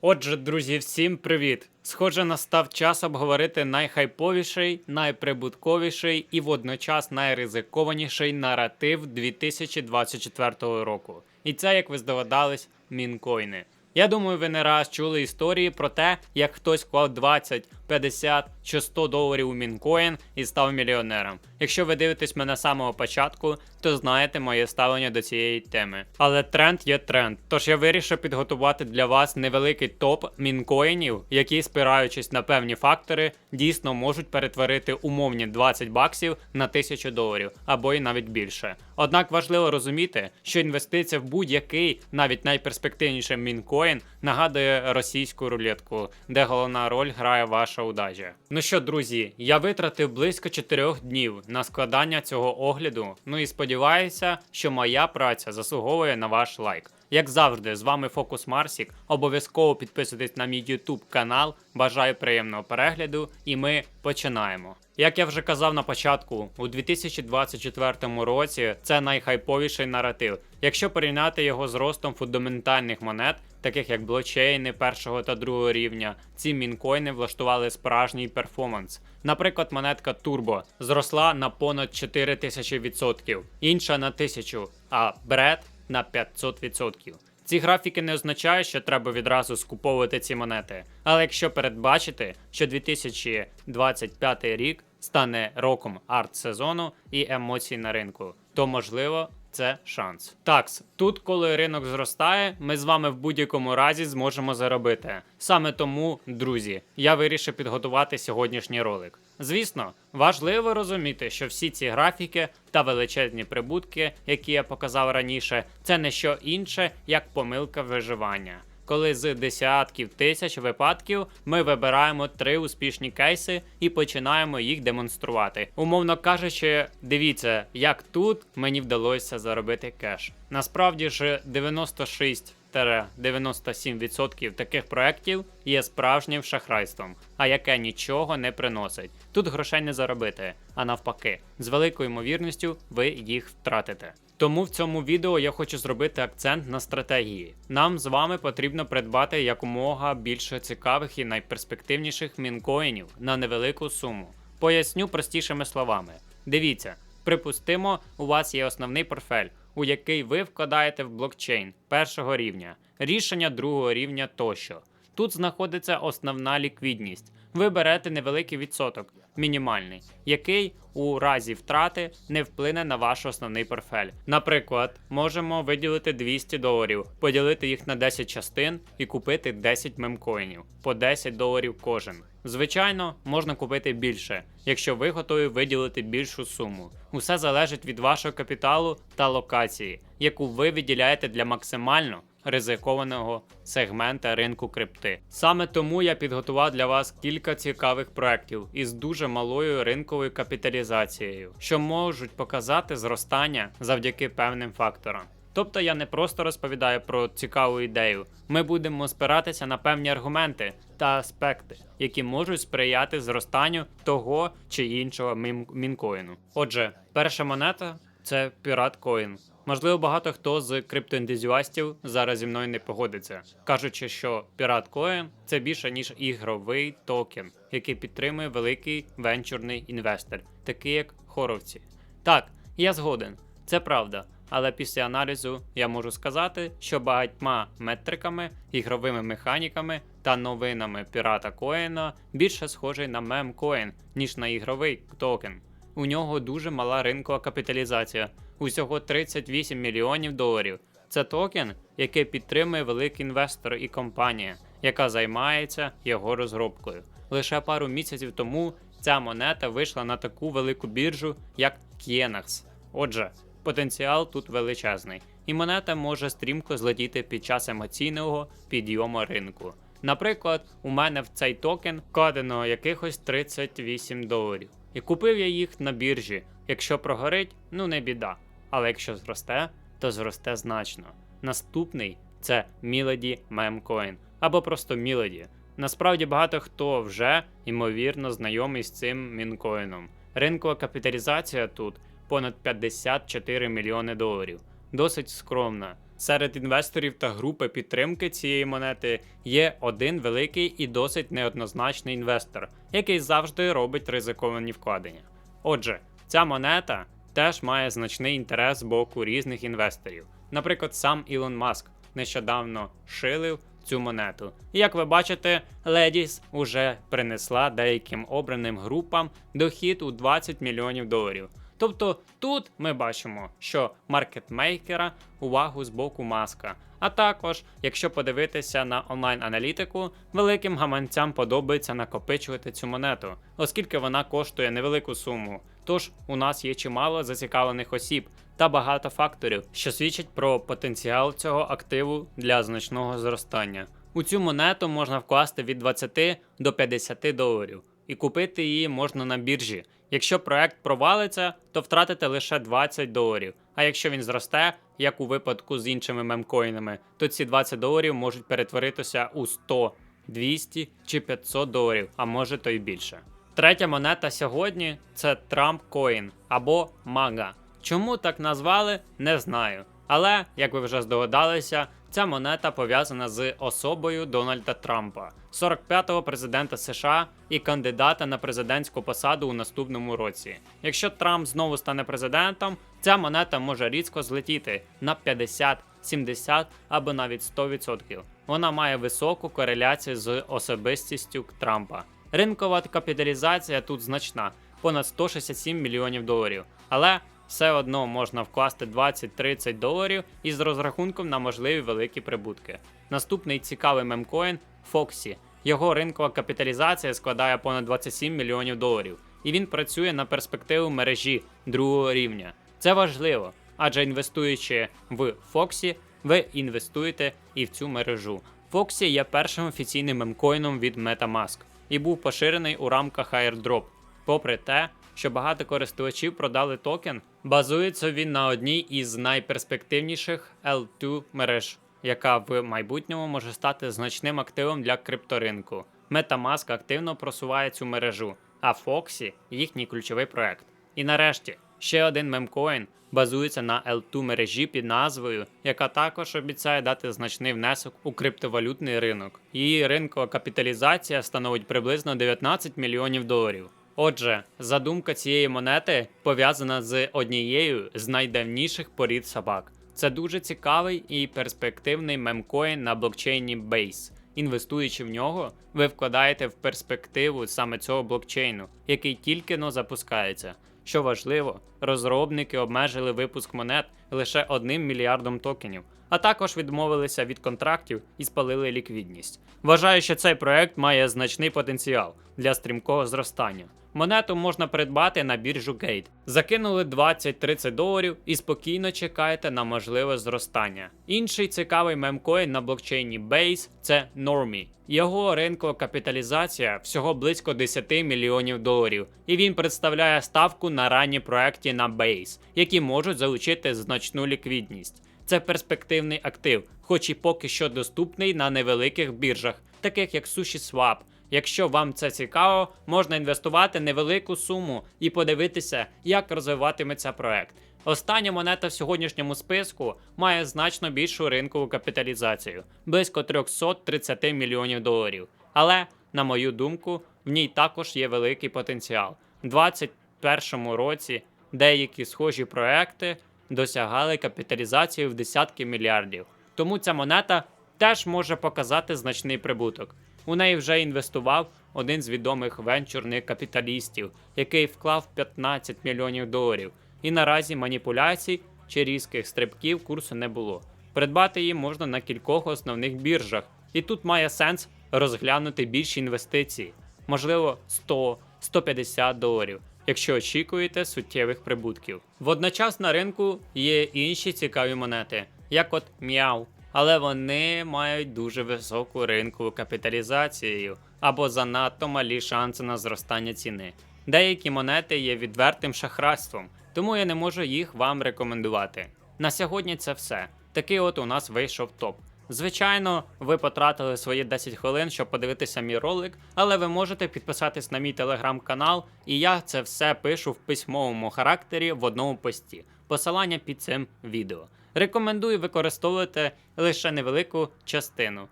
Отже, друзі, всім привіт! Схоже, настав час обговорити найхайповіший, найприбутковіший і водночас найризикованіший наратив 2024 року. І це, як ви здогадались, мінкоїни. Я думаю, ви не раз чули історії про те, як хтось вклав 20, 50 чи 100 доларів у мінкоін і став мільйонером. Якщо ви дивитесь мене з самого початку, то знаєте моє ставлення до цієї теми. Але тренд є тренд. Тож я вирішив підготувати для вас невеликий топ мінкоїнів, які, спираючись на певні фактори, дійсно можуть перетворити умовні 20 баксів на 1000 доларів або й навіть більше. Однак важливо розуміти, що інвестиція в будь-який, навіть найперспективніший мінкоін, нагадує російську рулетку, де головна роль грає ваша удача. Ну що, друзі, я витратив близько 4 днів на складання цього огляду. Ну і сподіваюся, що моя праця заслуговує на ваш лайк. Як завжди, з вами Фокус Марсік. Обов'язково підписуйтесь на мій YouTube канал. Бажаю приємного перегляду, і ми починаємо. Як я вже казав на початку, у 2024 році це найхайповіший наратив. Якщо порівняти його з ростом фундаментальних монет, таких як блокчейни першого та другого рівня, ці мінкоїни влаштували справжній перформанс. Наприклад, монетка Turbo зросла на понад 4000%, інша на 1000, а Бред на 500%. Ці графіки не означають, що треба відразу скуповувати ці монети. Але якщо передбачити, що 2025 рік стане роком арт-сезону і емоцій на ринку, то можливо. Це шанс. Такс, тут, коли ринок зростає, ми з вами в будь-якому разі зможемо заробити. Саме тому, друзі, я вирішив підготувати сьогоднішній ролик. Звісно, важливо розуміти, що всі ці графіки та величезні прибутки, які я показав раніше, це не що інше, як помилка виживання. Коли з десятків тисяч випадків ми вибираємо три успішні кейси і починаємо їх демонструвати. Умовно кажучи, дивіться, як тут мені вдалося заробити кеш. Насправді ж 96 97% таких проєктів є справжнім шахрайством, а яке нічого не приносить. Тут грошей не заробити, а навпаки, з великою ймовірністю ви їх втратите. Тому в цьому відео я хочу зробити акцент на стратегії. Нам з вами потрібно придбати якомога більше цікавих і найперспективніших мінкоїнів на невелику суму. Поясню простішими словами. Дивіться, припустимо, у вас є основний портфель, у який ви вкладаєте в блокчейн першого рівня, рішення другого рівня тощо. Тут знаходиться основна ліквідність. Ви берете невеликий відсоток, мінімальний, який у разі втрати не вплине на ваш основний портфель. Наприклад, можемо виділити 200 доларів, поділити їх на 10 частин і купити 10 мемкоїнів по 10 доларів кожен. Звичайно, можна купити більше, якщо ви готові виділити більшу суму. Усе залежить від вашого капіталу та локації, яку ви виділяєте для максимально ризикованого сегмента ринку крипти. Саме тому я підготував для вас кілька цікавих проєктів із дуже малою ринковою капіталізацією, що можуть показати зростання завдяки певним факторам. Тобто я не просто розповідаю про цікаву ідею, ми будемо спиратися на певні аргументи та аспекти, які можуть сприяти зростанню того чи іншого мінкоїну. Отже, перша монета це PiratCoin. Можливо, багато хто з криптоентузіастів зараз зі мною не погодиться, кажучи, що PiratCoin – це більше ніж ігровий токен, який підтримує великий венчурний інвестор, такий як хоровці. Так, я згоден, це правда. Але після аналізу я можу сказати, що багатьма метриками, ігровими механіками та новинами пірата Коїна більше схожий на мемкоін, ніж на ігровий токен. У нього дуже мала ринкова капіталізація, усього 38 мільйонів доларів. Це токен, який підтримує великий інвестор і компанія, яка займається його розробкою. Лише пару місяців тому ця монета вийшла на таку велику біржу, як Kienax. Отже, потенціал тут величезний, і монета може стрімко злетіти під час емоційного підйому ринку. Наприклад, у мене в цей токен вкладено якихось 38 доларів. І купив я їх на біржі. Якщо прогорить, ну не біда. Але якщо зросте, то зросте значно. Наступний це Milady Memecoin або просто Milady. Насправді багато хто вже ймовірно знайомий з цим мінкоїном. Ринкова капіталізація тут понад 54 мільйони доларів. Досить скромна. Серед інвесторів та групи підтримки цієї монети є один великий і досить неоднозначний інвестор, який завжди робить ризиковані вкладення. Отже, ця монета теж має значний інтерес з боку різних інвесторів. Наприклад, сам Ілон Маск нещодавно шилив цю монету. І як ви бачите, Ледіс уже принесла деяким обраним групам дохід у 20 мільйонів доларів. Тобто тут ми бачимо, що маркетмейкера увагу з боку маска. А також, якщо подивитися на онлайн-аналітику, великим гаманцям подобається накопичувати цю монету, оскільки вона коштує невелику суму. Тож у нас є чимало зацікавлених осіб та багато факторів, що свідчать про потенціал цього активу для значного зростання. У цю монету можна вкласти від 20 до 50 доларів, і купити її можна на біржі. Якщо проект провалиться, то втратите лише 20 доларів. А якщо він зросте, як у випадку з іншими мемкоїнами, то ці 20 доларів можуть перетворитися у 100, 200 чи 500 доларів, а може то й більше. Третя монета сьогодні це Trump Coin або MAGA. Чому так назвали, не знаю. Але, як ви вже здогадалися, ця монета пов'язана з особою Дональда Трампа, 45-го президента США і кандидата на президентську посаду у наступному році. Якщо Трамп знову стане президентом, ця монета може різко злетіти на 50, 70 або навіть 100%. Вона має високу кореляцію з особистістю Трампа. Ринкова капіталізація тут значна понад 167 мільйонів доларів. Але все одно можна вкласти 20-30 доларів із розрахунком на можливі великі прибутки. Наступний цікавий мемкоін Foxy. Його ринкова капіталізація складає понад 27 мільйонів доларів, і він працює на перспективу мережі другого рівня. Це важливо, адже інвестуючи в Foxy, ви інвестуєте і в цю мережу. Foxy є першим офіційним мемкоїном від MetaMask і був поширений у рамках airdrop. Попри те, що багато користувачів продали токен, базується він на одній із найперспективніших L2 мереж, яка в майбутньому може стати значним активом для крипторинку. MetaMask активно просуває цю мережу, а Foxy – їхній ключовий проект. І нарешті ще один мемкоін базується на L2 мережі під назвою, яка також обіцяє дати значний внесок у криптовалютний ринок. Її ринкова капіталізація становить приблизно 19 мільйонів доларів. Отже, задумка цієї монети пов'язана з однією з найдавніших порід собак. Це дуже цікавий і перспективний мемкоін на блокчейні Base. Інвестуючи в нього, ви вкладаєте в перспективу саме цього блокчейну, який тільки но запускається. Що важливо, розробники обмежили випуск монет лише одним мільярдом токенів, а також відмовилися від контрактів і спалили ліквідність. Вважаю, що цей проект має значний потенціал для стрімкого зростання. Монету можна придбати на біржу Gate. Закинули 20-30 доларів і спокійно чекаєте на можливе зростання. Інший цікавий мемкоін на блокчейні Base – це Normie. Його ринкова капіталізація всього близько 10 мільйонів доларів, і він представляє ставку на ранні проекти на Base, які можуть залучити значну ліквідність. Це перспективний актив, хоч і поки що доступний на невеликих біржах, таких як SushiSwap. Якщо вам це цікаво, можна інвестувати невелику суму і подивитися, як розвиватиметься проект. Остання монета в сьогоднішньому списку має значно більшу ринкову капіталізацію близько 330 мільйонів доларів. Але, на мою думку, в ній також є великий потенціал. У 2021 році деякі схожі проекти досягали капіталізацію в десятки мільярдів. Тому ця монета теж може показати значний прибуток. У неї вже інвестував один з відомих венчурних капіталістів, який вклав 15 мільйонів доларів. І наразі маніпуляцій чи різких стрибків курсу не було. Придбати її можна на кількох основних біржах, і тут має сенс розглянути більші інвестиції, можливо, 100-150 доларів, якщо очікуєте суттєвих прибутків. Водночас на ринку є інші цікаві монети, як от М'яу, але вони мають дуже високу ринкову капіталізацію або занадто малі шанси на зростання ціни. Деякі монети є відвертим шахрайством, тому я не можу їх вам рекомендувати. На сьогодні це все. Такий от у нас вийшов топ. Звичайно, ви потратили свої 10 хвилин, щоб подивитися мій ролик, але ви можете підписатись на мій телеграм-канал, і я це все пишу в письмовому характері в одному пості. Посилання під цим відео. Рекомендую використовувати лише невелику частину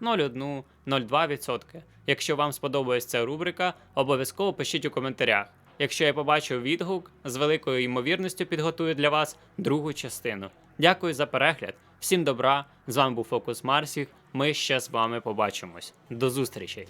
0,1-0,2%. Якщо вам сподобається ця рубрика, обов'язково пишіть у коментарях. Якщо я побачу відгук, з великою ймовірністю підготую для вас другу частину. Дякую за перегляд. Всім добра. З вами був Фокус Марсіх. Ми ще з вами побачимось. До зустрічей!